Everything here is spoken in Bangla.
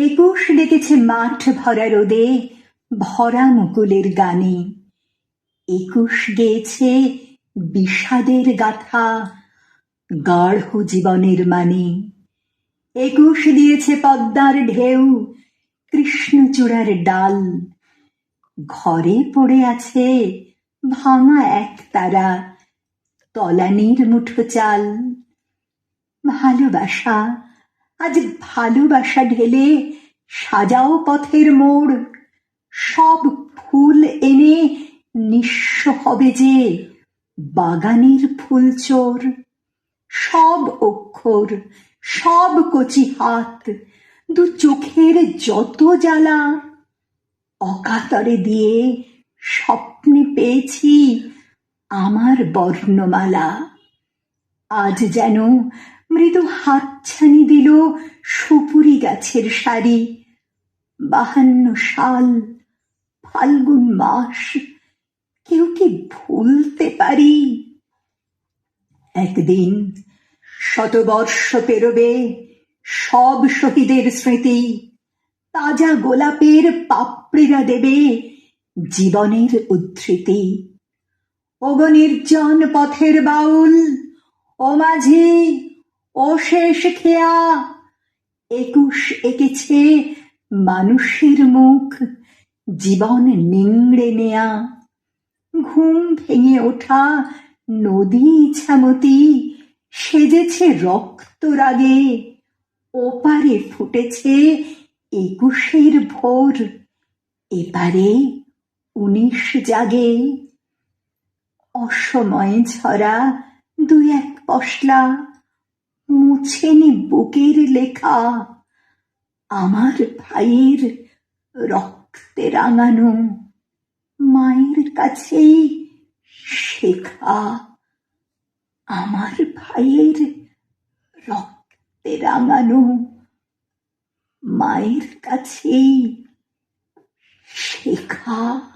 একুশ ডেকেছে মাঠ ভরা রোদে ভরা মুকুলের গানে। একুশ গেয়েছে বিষাদের গাথা গাঢ় জীবনের মানে। একুশ দিয়েছে পদ্মার ঢেউ কৃষ্ণচূড়ার ডাল। ঘরে পড়ে আছে ভাঙা এক তারা তলানির মুঠো চাল। ভালোবাসা আজ ভালোবাসা ঢেলে সাজাও পথের মোড়। সব ফুল এনে নিঃস্ব হবে যে বাগানের ফুল চোর সব অক্ষর, সব কচি হাত, দু চোখের যত জ্বালা অকাতরে দিয়ে স্বপ্নে পেয়েছি আমার বর্ণমালা। আজ যেন মৃদু হাতছানি দিল সুপুরি গাছের সারি বাহান্ন সাল, ফাল্গুন মাস, কেউ কি ভুলতে পারি? একদিন শতবর্ষ পেরোবে সব শহীদের স্মৃতি, তাজা গোলাপের পাপড়িরা দেবে জীবনের উদ্ধৃতি। ওগো নির্জন পথের বাউল, ও মাঝি ও শেষ খেয়া। একুশ এঁকেছে মানুষের মুখ, জীবন নিংড়ে নেয়া। ঘুম ভেঙে ওঠা নদী ইছামতি, সেজেছে রক্ত রাগে ওপারে ফুটেছে একুশের ভোর, এপারে উনিশ জাগে। অসময়ে ঝরা দুই এক পশলা। মুছেনি বুকের লেখা। আমার ভাইয়ের রক্তে রাঙানো। মায়ের কাছেই শেখা। আমার ভাইয়ের রক্তে রাঙানো। মায়ের কাছেই শেখা।